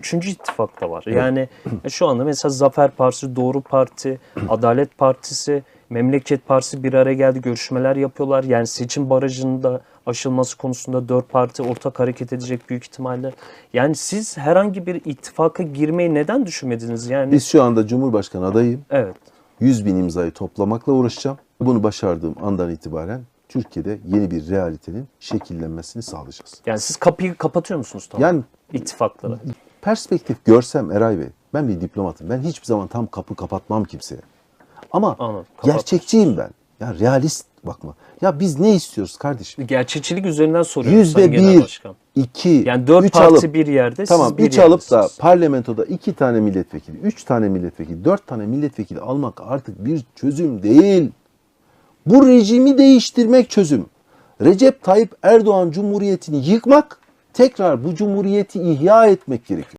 Üçüncü ittifak da var. Yani şu anda mesela Zafer Partisi, Doğru Parti, Adalet Partisi, Memleket Partisi bir araya geldi. Görüşmeler yapıyorlar. Yani seçim barajının da aşılması konusunda dört parti ortak hareket edecek büyük ihtimalle. Yani siz herhangi bir ittifaka girmeyi neden düşünmediniz? Yani Biz şu anda Cumhurbaşkanı adayım. evet. 100 bin imzayı toplamakla uğraşacağım. Bunu başardığım andan itibaren Türkiye'de yeni bir realitenin şekillenmesini sağlayacağız. Yani siz kapıyı kapatıyor musunuz tamam? Yani ittifaklara. Perspektif görsem Eray Bey, ben bir diplomatım. Ben hiçbir zaman tam kapı kapatmam kimseye. Ama Anladım, kapat. gerçekçiyim ben. Ya realist bakma. Ya biz ne istiyoruz kardeşim? Gerçekçilik üzerinden soruyorum Yüzde Sayın Genel bir, Başkan. iki, Yani dört üç parti alıp, bir yerde, tamam, siz bir üç alıp da parlamentoda iki tane milletvekili, üç tane milletvekili, dört tane milletvekili almak artık bir çözüm değil. Bu rejimi değiştirmek çözüm. Recep Tayyip Erdoğan Cumhuriyeti'ni yıkmak, tekrar bu cumhuriyeti ihya etmek gerekiyor.